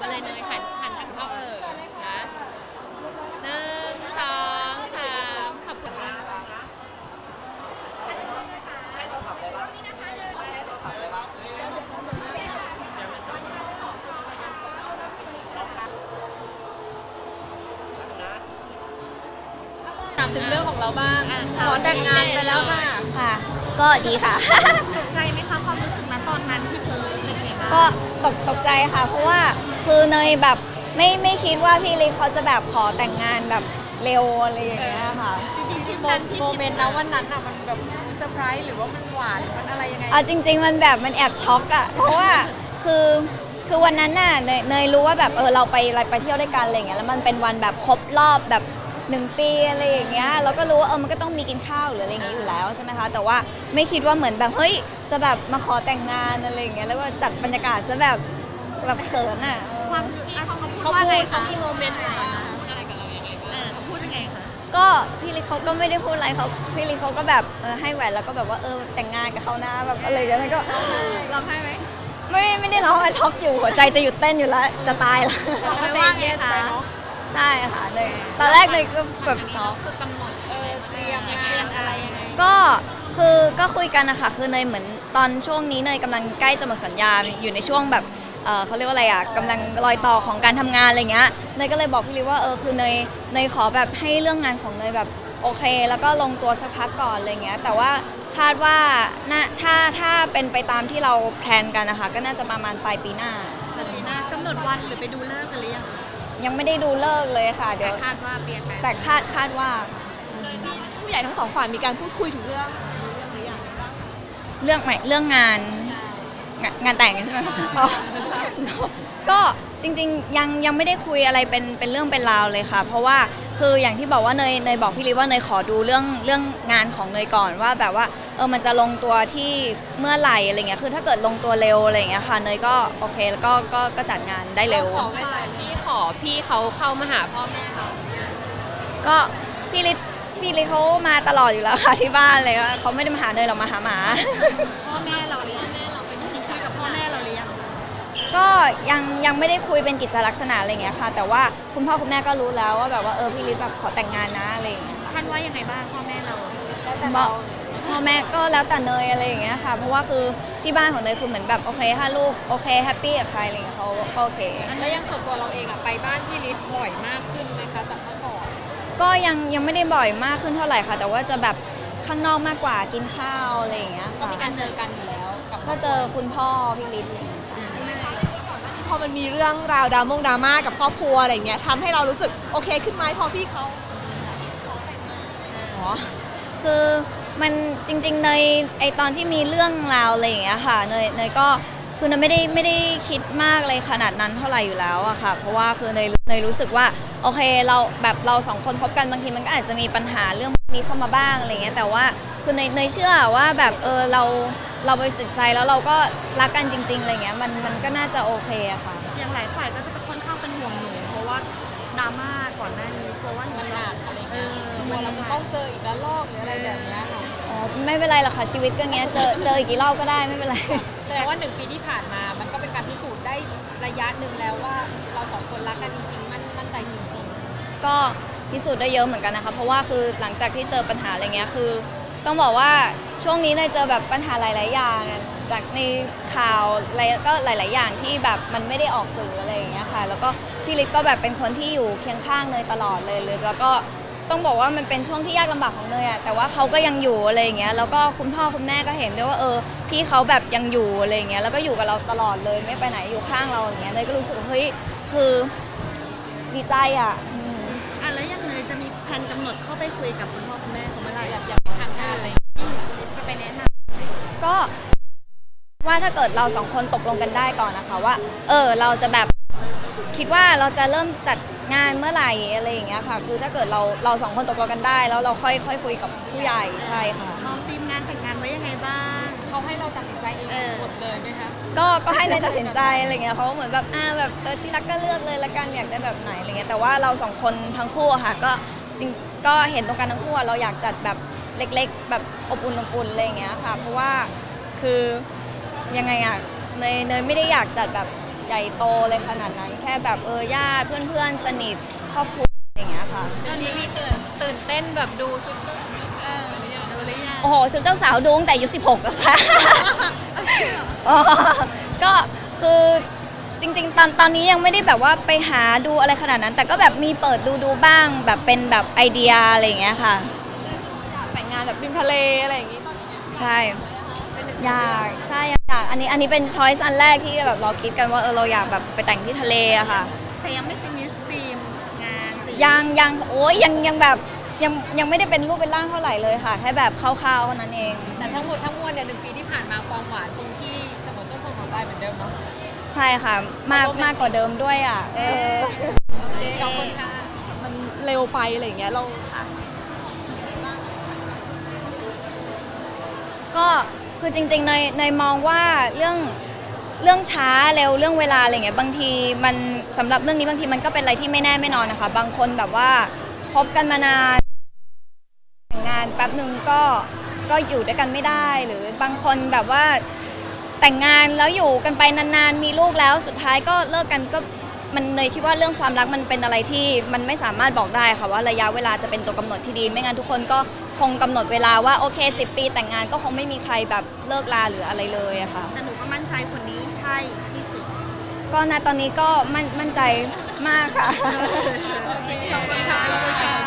มาเลยเนยหันหันทางเขาเออนะหนึ่งสองสามขอบคุณค่ะถามถึงเรื่องของเราบ้างขอแต่งงานไปแล้วค่ะ ค่ะ ก็ดีค่ะตกใจไหมคะความรู้สึกณตอนนั้นที่โพสต์เป็นไงบ้าง ก็ตกตกใจค่ะ เพราะว่าคือเนยแบบไม่ไม่คิดว่าพี่ลิศเขาจะแบบขอแต่งงานแบบเร็วอะไรอย่างเงี้ยค่ะ จริงๆที่โมแพลนที่โมเมนต์นะวันนั้นอะมันแบบเซอร์ไพรส์หรือว่ามันหวานหรือมันอะไรยังไง เอาจริง ๆ มันแบบมันแอบช็อกอะเพราะว่าคือคือวันนั้นน่ะเนยเนยรู้ว่าแบบเออเราไปไปเที่ยวด้วยกันอะไรอย่างเงี้ยแล้วมันเป็นวันแบบครบรอบแบบ หนึ่งปีอะไรอย่างเงี้ยเราก็รู้ว่าเออมันก็ต้องมีกินข้าวหรืออะไรอย่างเงี้ยอยู่แล้วใช่ไหมคะแต่ว่าไม่คิดว่าเหมือนแบบเฮ้ยจะแบบมาขอแต่งงานอะไรอย่างเงี้ยแล้วก็จัดบรรยากาศซะแบบแบบเขินอะความอะเขาพูดเขาว่าพูไงดเขาคะมีโมเมนต์อะไรอะพูดอะไรกับเรายังไงบ้างเออเขาพูดยังไงคะก็พี่ลิศเขาก็ไม่ได้พูดอะไรเขาพี่ลิศเขาก็แบบเออให้แหวนแล้วก็แบบว่าเออแต่งงานกับเขานะแบบอะไรอย่างเงี้ยก็ร้องไห้ไหมไม่ได้ไม่ได้ร้องอะช็อกอยู่หัวใจจะหยุดเต้นอยู่แล้วจะตายแล้วบอกไปว่าไงคะ ใช่ค่ะเลยตอนแรกเลยก็แบบช็อก คือกำหนดเออเตรียมงานอะไรยังไงก็คือก็คุยกันนะคะคือเนยเหมือนตอนช่วงนี้เนยกำลังใกล้จะหมดสัญญาอยู่ในช่วงแบบเออเขาเรียกว่าอะไรอะกำลังรอยต่อของการทำงานอะไรเงี้ยเนยก็เลยบอกพี่ลิศว่าเออคือเนยเนยขอแบบให้เรื่องงานของเนยแบบโอเค แล้วก็ลงตัวสักพักก่อนอะไรเงี้ยแต่ว่าคาดว่าน่าถ้าถ้าเป็นไปตามที่เราแพลนกันนะคะก็น่าจะประมาณปลายปีหน้า แต่ปีหน้ากำหนดวันหรือไปดูเลิกษ์กันหรือยัง ยังไม่ได้ดูเลิกษ์เลยค่ะ เดี๋แต่ยวคาดว่าเปลี่ยนไปแต่คาดคาดว่า ผู้ใหญ่ทั้งสองฝ่ายมีการพูดคุยถึงเรื่องเรื่องหรือยังเรื่องใหม่เรื่องงานงานงานแต่งใช่ไหมอ๋อก็จริงๆยังยังไม่ได้คุยอะไรเป็นเป็นเรื่องเป็นราวเลยค่ะ เพราะว่าคืออย่างที่บอกว่าเนยเนยบอกพี่ลิว่าเนยขอดูเรื่องเรื่องงานของเนยก่อนว่าแบบว่าเออมันจะลงตัวที่เมื่อไหร่อะไรเงี้ยคือถ้าเกิดลงตัวเร็วอะไรเงี้ยค่ะเนยก็โอเคแล้วก็ก็ก็จัดงานได้เร็ว ขอไว้ก่อนพี่ข อพี่เขาเข้ามาหาพ่อแม่เราก็พี่ลิพี่ลิเขามาตลอดอยู่แล้วค่ะที่บ้านเลยเขาไม่ได้มาหาเนยหรอกมาหาหมา พ่อแม่เราหรือยังแม่เราเป็นคุยกับพ่อแม่เราหรือยังก็ยังยังไม่ได้คุยเป็นกิจลักษณะอะไรอย่างเงี้ยค่ะ แต่ว่าคุณพ่อคุณแม่ก็รู้แล้วว่าแบบว่าเออพี่ลิศแบบขอแต่งงานนะอะไรอย่างเงี้ยค่ะท่านว่ายังไงบ้างพ่อแม่เราแล้วแต่บเราอก พ่อแม่ก็แล้วแต่เนยอะไรอย่างเงี้ยค่ะ เพราะว่าคือที่บ้านของเนยคือเหมือนแบบโอเคถ้าลูกโอเคแฮปปี้กับใครอะไรอย่างเงี้ยเขาก็โอเคแล้วยังส่วนตัวเราเองอะไปบ้านพี่ลิศบ่อยมากขึ้นไหมคะจากเมื่อก่อนก็ยังยังไม่ได้บ่อยมากขึ้นเท่าไหร่ค่ะ แต่ว่าจะแบบข้างนอกมากกว่ากินข้าวอะไรอย่างเงี้ยก็ค่ะมีการเจอกันอยู่แล้วกับก็เจอคุณพ่อพี่ลิศอะไรอย่างเงี้ยค่ะ พอมันมีเรื่องราวดรามงดราม่ากับครอบครัวอะไรเงี้ยทำให้เรารู้สึกโอเคขึ้นไหมพอพี่เขา อ๋อคือ มันจริงๆเนยไอตอนที่มีเรื่องราวอะไรอย่างเงี้ยค่ะเนยเนยก็คือเนยไม่ได้ไม่ได้คิดมากเลยขนาดนั้นเท่าไหร่อยู่แล้วอะค่ะ เพราะว่าคือเนยเนยรู้สึกว่าโอเคเราแบบเราสองคนคบกันบางทีมันก็อาจจะมีปัญหาเรื่องพวกนี้เข้ามาบ้างอะไรเงี้ยแต่ว่าคือเนยเนยเชื่อว่าแบบเออเราเราบริสุทธิ์ใจแล้วเราก็รักกันจริงๆอะไรเงี้ยมันมันก็น่าจะโอเคอะค่ะ อย่างหลายฝ่ายก็จะเป็นค่อนข้างเป็นห่วงหนูเพราะว่าดราม่าก่อนหน้านี้กลัวว่าหนูมันหจะนักอะไรเอเงี้ยอกลัมัวนเราจะจะมาต้องเจออีกแล้วลอกหรืออะไรแบบเนี้ยค่ะ อ๋อไม่เป็นไรหรอกค่ะชีวิตก็เงี้ยเจอเจออีกกี่รอบก็ได้ไม่เป็นไร แสดงว่าหนึ่งปีที่ผ่านมา มันก็เป็นการพิสูจน์ได้ระยะหนึ่งแล้วว่าเราสองคนรักกันจริงๆ มันมั่นใจจริงก็พิสูจน์ได้เยอะเหมือนกันนะคะ เพราะว่าคือหลังจากที่เจอปัญหาอะไรเงี้ยคือ ต้องบอกว่าช่วงนี้เนยเจอแบบปัญหาหลาย ๆ อย่างจากในข่าวอะไรก็หลาย ๆ อย่างที่แบบมันไม่ได้ออกสื่ออะไรอย่างเงี้ยค่ะ แล้วก็พี่ฤทธิ์ก็แบบเป็นคนที่อยู่เคียงข้างเนยตลอดเลยเลยแล้วก็ ต้องบอกว่ามันเป็นช่วงที่ยากลำบากของเนยอะแต่ว่าเขาก็ยังอยู่อะไรอย่างเงี้ยแล้วก็คุณพ่อคุณแม่ก็เห็นด้วยว่าเออพี่เขาแบบยังอยู่อะไรอย่างเงี้ยแล้วก็อยู่กับเราตลอดเลยไม่ไปไหนอยู่ข้างเราอย่างเงี้ยเนยก็รู้สึกว่าเฮ้ยคือดีใจอะอืมอะแล้วยังเลยจะมีแผนกำหนดเข้าไปคุยกับคุณพ่อคุณแม่เขาเมื่อไหร่ๆแบบอย่างเป็นทางการอะไรอย่างเงี้ยจะไปแนะนก็ว่าถ้าเกิดเราสองคนตกลงกันได้ก่อนนะคะว่า เออเราจะแบบ คิดว่าเราจะเริ่มจัดงานเมื่อไหร่อะไรอย่างเงี้ยค่ะ คือถ้าเกิดเราเราสองคนตกลงกันได้ แล้วเราค่อยค่อยคุยกับผู้ใหญ่ใช่ค่ะำมองทีมงานแต่งงานไว้ยังไงบ้าง เขาให้เราตัดสินใจเองเออ หมดเลยไหมคะก็ก็ให้เนยตัดสินใจอะไรเงี้ยเขาเหมือนแบบอ่าแบบเออที่รักก็เลือกเลยละกันอยากได้แบบไหนอะไรเงี้ยแต่ว่าเราสองคนทั้งคู่อะค่ะก็จริงก็เห็นตรงกันทั้งคู่อะเราอยากจัดแบบเล็ก ๆ แบบอบอุ่นอบอุ่นอะไรอย่างเงี้ยค่ะ เพราะว่าคือยังไงอะเนยเนยไม่ได้อยากจัดแบบ ใหญ่โตเลยขนาดนั้น แค่แบบเออญาติเพื่อนๆ สนิทครอบครัวอย่างเงี้ยค่ะ ตอนนี้มีตื่นตื่นเต้นแบบดูชุดเจ้าเออดูหรือยังโอ้โหชุดเจ้าสาวดูตั้งแต่อายุ16อะค่ะอ๋อก็คือจริงๆ ตอนตอนนี้ยังไม่ได้แบบว่าไปหาดูอะไรขนาดนั้น แต่ก็แบบมีเปิดดูดูบ้างแบบเป็นแบบไอเดียอะไรอย่างเงี้ยค่ะอยากแต่งงานแบบริมทะเลอะไรอย่างงี้ตอนนี้ใช่เป็นหนึ่ง อยากใช่อยากอันนี้อันนี้เป็นช้อยส์อันแรกที่แบบเราคิดกันว่าเออเราอยากแบบไปแต่งที่ทะเลอะค่ะ แต่ยังไม่ฟินิสทีมงานสิยังยังโอ้ยยังยังแบบยังยังไม่ได้เป็นรูปเป็นร่างเท่าไหร่เลยค่ะแค่แบบคร่าวๆเท่านั้นเอง แต่ทั้งหมดทั้งมวลเนี่ยหนึ่งปีที่ผ่านมาความหวานคงที่เสมอต้นเสมอปลายเหมือนเดิมเนาะใช่ค่ะ มากมากกว่าเดิมด้วยอะเออขอบคุณค่ะมันเร็วไปอะไรอย่างเงี้ยเราก็ คือจริงๆในในมองว่าเรื่องเรื่องช้าเร็วเรื่องเวลาอะไรเงี้ยบางทีมันสำหรับเรื่องนี้บางทีมันก็เป็นอะไรที่ไม่แน่ไม่นอนนะคะ บางคนแบบว่าคบกันมานานแต่งงานแป๊บหนึ่งก็ก็อยู่ด้วยกันไม่ได้ หรือบางคนแบบว่าแต่งงานแล้วอยู่กันไปนานๆ มีลูกแล้วสุดท้ายก็เลิกกันก็มันเลยคิดว่าเรื่องความรักมันเป็นอะไรที่มันไม่สามารถบอกได้ค่ะว่าระยะเวลาจะเป็นตัวกำหนดที่ดี ไม่งั้นทุกคนก็ คงกำหนดเวลาว่าโอเค 10 ปีแต่งงานก็คงไม่มีใครแบบเลิกลาหรืออะไรเลยอะค่ะแต่หนูก็มั่นใจคนนี้ใช่ที่สุด ก็ณตอนนี้ก็มั่นมั่นใจมากค่ะขอบคุณค่ะขอบคุณค่ะ